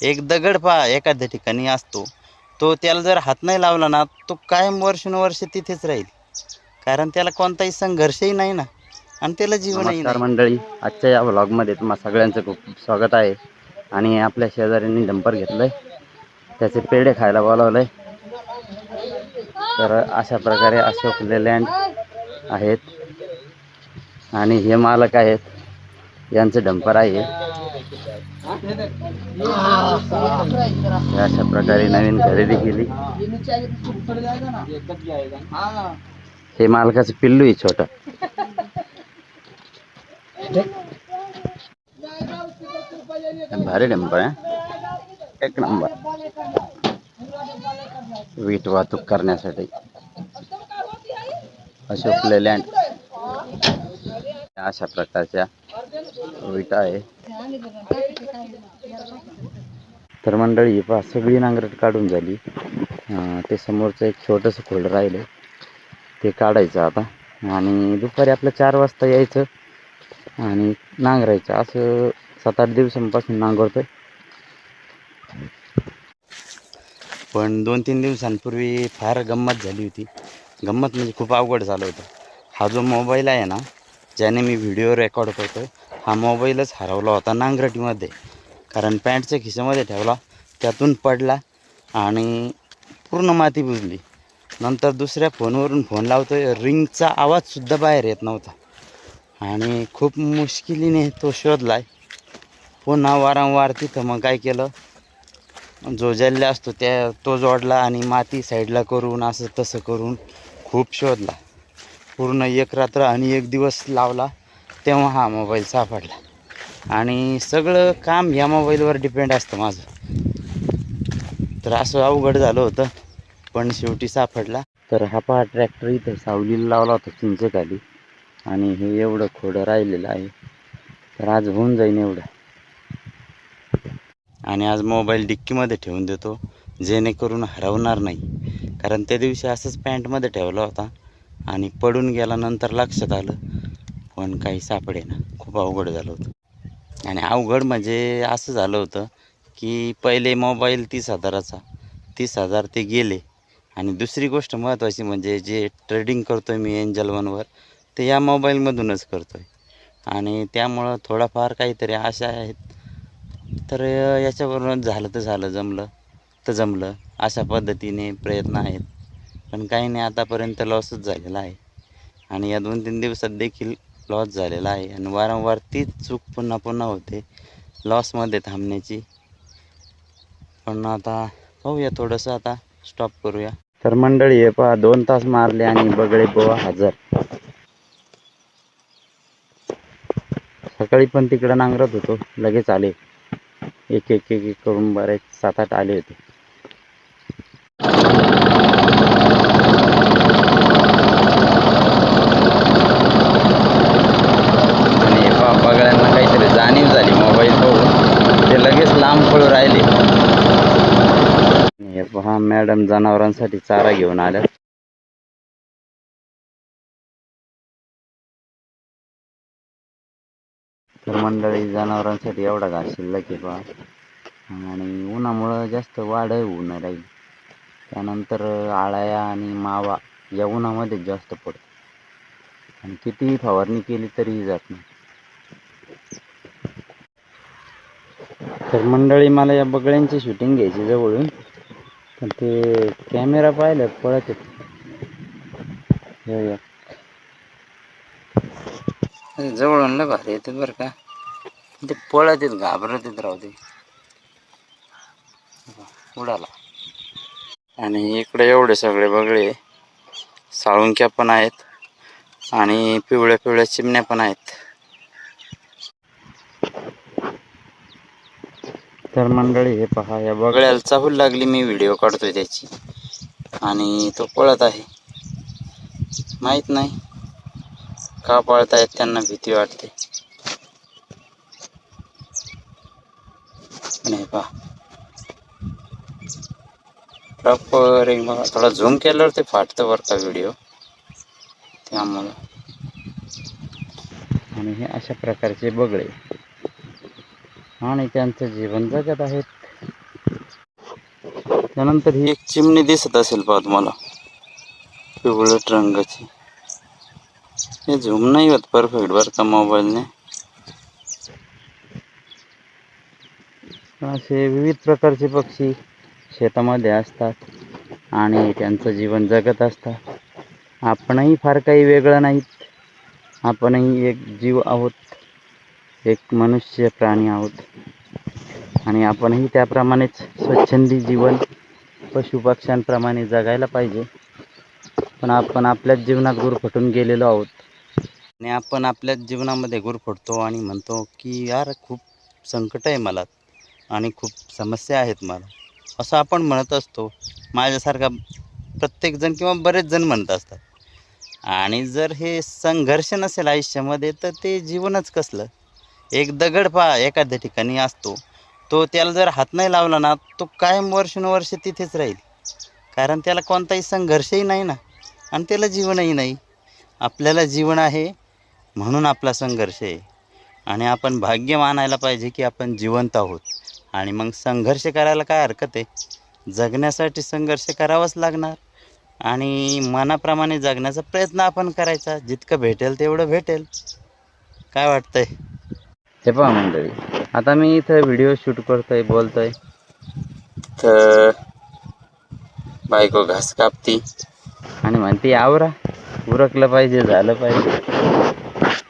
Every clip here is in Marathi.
एक दगड पहा एखाद्या ठिकाणी असतो तो त्याला जर हात नाही लावला ना तो कायम वर्षानुवर्ष तिथेच राहील. कारण त्याला कोणताही संघर्षही नाही ना आणि त्याला जीवनही नमस्कार नाही. मंडळी आजच्या या व्लॉगमध्ये तुम्हा सगळ्यांचं खूप खूप स्वागत आहे. आणि आपल्या शेजाऱ्यांनी डंपर घेतलंय. त्याचे पेढे खायला बोलावलंय. तर अशा प्रकारे अशोक लेलँड आहेत. आणि हे मालक आहेत. यांचं डंपर आहे. अशा प्रकारे नवीन खरेदी केली हे मालकाचं पिल्लू आहे छोटं भारी डंपर आहे एक नंबर वीट वाहतूक करण्यासाठी अशोक लेलँड अशा प्रकारच्या विटा आहे तर मंडळी पहा सगळी नांगरट काढून झाली. ते समोरचं एक छोटंसं खोल राहिलं ते काढायचं आता. आणि दुपारी आपलं चार वाजता यायचं आणि नांगरायचं. असं सात आठ दिवसांपासून नांगरतोय. पण दोन तीन दिवसांपूर्वी फार गंमत झाली होती. गंमत म्हणजे खूप अवघड झालं होतं. हा जो मोबाईल आहे ना ज्याने मी व्हिडिओ रेकॉर्ड करतो हा मोबाईलच हरवला होता नांगरटीमध्ये. कारण पॅन्टच्या खिशामध्ये ठेवला त्यातून पडला आणि पूर्ण माती बुजली नंतर दुसऱ्या फोनवरून फोन लावतो रिंगचा आवाजसुद्धा बाहेर येत नव्हता. आणि खूप मुश्किलीने तो शोधलाय. पुन्हा वारंवार तिथं मग काय केलं? जो जल्ल्या असतो त्या तो जोडला आणि माती साईडला करून असं तसं करून खूप शोधला. पूर्ण एक रात्र आणि एक दिवस लावला. तेव्हा हा मोबाईल सापडला. आणि सगळं काम या मोबाईलवर डिपेंड असतं माझं. तर असं अवघड झालं होतं पण शेवटी सापडला. तर हा पहा ट्रॅक्टर इथं सावलीला लावला होता चिंचेखाली. आणि हे एवढं खोडं राहिलेलं आहे. तर आज होऊन जाईन एवढं. आणि आज मोबाईल डिक्कीमध्ये ठेवून देतो जेणेकरून हरवणार नाही. कारण त्या दिवशी असंच पॅन्टमध्ये ठेवला होता. आणि पडून गेल्यानंतर लक्षात आलं पण काही सापडे ना खूप अवघड झालं होतं. आणि अवघड म्हणजे असं झालं होतं की पहिले मोबाईल तीस हजाराचा. तीस हजार ते गेले. आणि दुसरी गोष्ट महत्त्वाची म्हणजे जे ट्रेडिंग करतो आहे मी एंजल वनवर ते या मोबाईलमधूनच करतो आहे आणि त्यामुळं थोडाफार काहीतरी आशा आहेत. तर याच्यावरून झालं तर झालं जमलं तर जमलं. अशा पद्धतीने प्रयत्न आहेत. पण काही नाही आतापर्यंत लॉसच झालेला आहे. आणि या दोन तीन दिवसात देखील लॉस झालेला आहे. आणि वारंवार तीच चूक पुन्हा पुन्हा होते. लॉसमध्ये थांबण्याची. पण आता पाहूया थोडंसं आता. स्टॉप करूया. तर मंडळी हे पहा दोन तास मारले आणि बगळे बोवा हजर. सकाळी पण तिकडं नांगरत होतो. लगेच आले. एक एक एक एक करून बरेच सात आठ आले होते आणि हे पहा बगळ्यांना काहीतरी जाणीव झाली मोबाईल बघून ते लगेच लांब पळू राहिले हे पहा मॅडम जनावरांसाठी चारा घेऊन आल्या. तर मंडळी जनावरांसाठी एवढा घास शिल्लक आहे पहा आणि उन्हामुळं जास्त वाढ होऊन राहील. त्यानंतर आळ्या आणि मावा या उन्हामध्ये जास्त पडतो आणि कितीही फवारणी केली तरीही जात नाही. तर मंडळी मला या बगळ्यांची शूटिंग घ्यायची जवळून. पण ते कॅमेरा पाहिलं पळत येत हे जवळून लय भारी येतात बरं का. ते पळत येत घाबरत येत राहू उडाला. आणि इकडे एवढे सगळे बगळे साळुंक्या पण आहेत आणि पिवळ्या पिवळ्या चिमण्या पण आहेत. तर मंडळी हे पहा या बगळ्याला चाहूल लागली मी व्हिडिओ काढतोय त्याची. आणि तो पळत आहे. माहीत नाही का पळतायत त्यांना भीती वाटते. पहा. प्रॉपर एक बघा थोडा झूम केल्यावर ते फाटतं बरं का व्हिडिओ. त्यामुळं. आणि हे अशा प्रकारचे बगळे. आणि त्यांचं जीवन जगत आहेत. त्यानंतर ही एक चिमणी दिसत असेल पहा तुम्हाला. पिवळट रंगाची. हे झूम नाही होत परफेक्ट बरं का मोबाईलने असे विविध प्रकारचे पक्षी शेतामध्ये असतात आणि त्यांचं जीवन जगत असतात. आपणही फार काही वेगळं नाहीत. आपणही एक जीव आहोत. एक मनुष्य प्राणी आहोत. आणि आपणही त्याप्रमाणेच स्वच्छंदी जीवन पशुपक्ष्यांप्रमाणे जगायला पाहिजे. पण आपण आपल्याच जीवनात गुरफटून गेलेलो आहोत. आणि आपण आपल्याच जीवनामध्ये गुरफटतो आणि म्हणतो की यार खूप संकट आहे मला आणि खूप समस्या आहेत मला. असं आपण म्हणत असतो. माझ्यासारखा प्रत्येकजण किंवा बरेच जण म्हणत असतात. आणि जर हे संघर्ष नसेल आयुष्यामध्ये तर ते जीवनच कसलं? एक दगड पहा एखाद्या ठिकाणी असतो तो त्याला जर हात नाही लावला ना तो कायम वर्षानुवर्ष तिथेच राहील. कारण त्याला कोणताही संघर्षही नाही ना आणि त्याला जीवनही नाही. आपल्याला जीवन आहे म्हणून आपला संघर्ष आहे. आणि आपण भाग्य मानायला पाहिजे की आपण जिवंत आहोत. आणि मग संघर्ष करायला काय हरकत आहे? जगण्यासाठी संघर्ष करावाच लागणार. आणि मनाप्रमाणे जगण्याचा प्रयत्न आपण करायचा. जितकं भेटेल तेवढं भेटेल. काय वाटतंय? हे पहा मंडळी आता मी इथं व्हिडिओ शूट करतोय बोलतोय. तर बायको घास कापती. आणि म्हणते आवरा उरकलं पाहिजे झालं पाहिजे.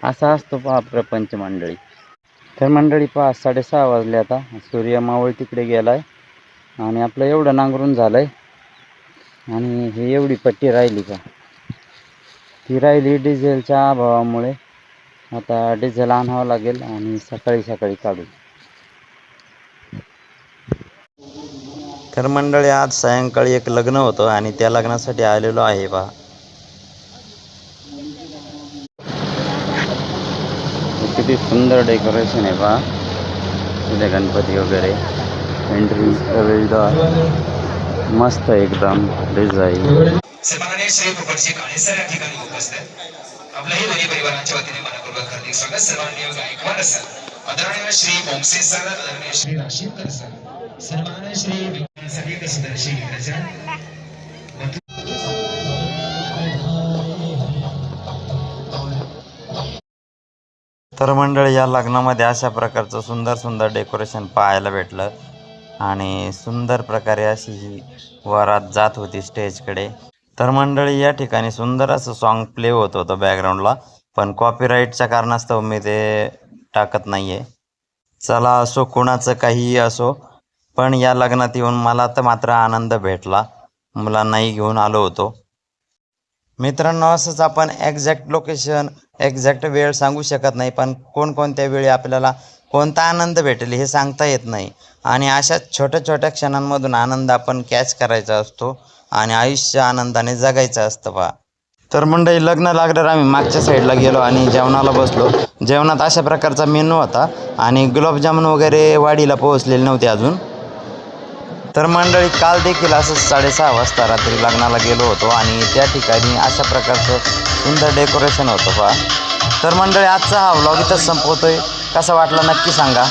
असा असतो पहा प्रपंच मंडळी. तर मंडळी पहा साडेसहा वाजले आता. सूर्य मावळ तिकडे गेलाय. आणि आपलं एवढं नांगरून झालंय. आणि हे एवढी पट्टी राहिली का? ती राहिली डिझेलच्या अभावामुळे. आता डिझेल आणावं लागेल आणि सकाळी सकाळी काढू. तर मंडळी आज सायंकाळी एक लग्न होतं आणि त्या लग्नासाठी आलेलो आहे पहा किती सुंदर डेकोरेशन आहे पहा तिथे गणपती वगैरे एंट्री प्रवेशद्वार मस्त एकदम डिझाईन. आपल्याही परिवारांच्या वतीने मनपूर्वक हार्दिक स्वागत सर्वांनी गायकवाड सर आदरणीय श्री ओमसे सर आदरणीय श्री राशीवकर सर सन्माननीय श्री संगीत सुदर्शी इंग्रजन तर मंडळी या लग्नामध्ये अशा प्रकारचं सुंदर सुंदर डेकोरेशन पाहायला भेटलं. आणि सुंदर प्रकारे अशी ही वरात जात होती स्टेजकडे तर मंडळी या ठिकाणी सुंदर असं सॉन्ग प्ले होत होतं बॅकग्राऊंडला पण कॉपीराईटच्या कारणास्तव मी ते टाकत नाही आहे चला असो कुणाचं काहीही असो पण या लग्नात येऊन मला तर मात्र आनंद भेटला. मुलांनाही घेऊन आलो होतो. मित्रांनो असंच आपण एक्झॅक्ट लोकेशन एक्झॅक्ट वेळ सांगू शकत नाही पण कोणकोणत्या वेळी आपल्याला कोणता आनंद भेटेल हे सांगता येत नाही. आणि अशा छोट्या छोट्या क्षणांमधून आनंद आपण कॅच करायचा असतो आणि आयुष्य आनंदाने जगायचं असतं पहा तर मंडळी लग्न लागल्यावर आम्ही मागच्या साईडला गेलो आणि जेवणाला बसलो. जेवणात अशा प्रकारचा मेनू होता आणि गुलाबजामुन वगैरे वाडीला पोहोचलेले नव्हते अजून. तर मंडळी काल देखील असंच साडेसहा वाजता रात्री लग्नाला गेलो होतो आणि त्या ठिकाणी अशा प्रकारचं सुंदर डेकोरेशन होतं पहा. तर मंडळी आजचा हा व्लॉग इथंच संपवतोय. कसा वाटला नक्की सांगा.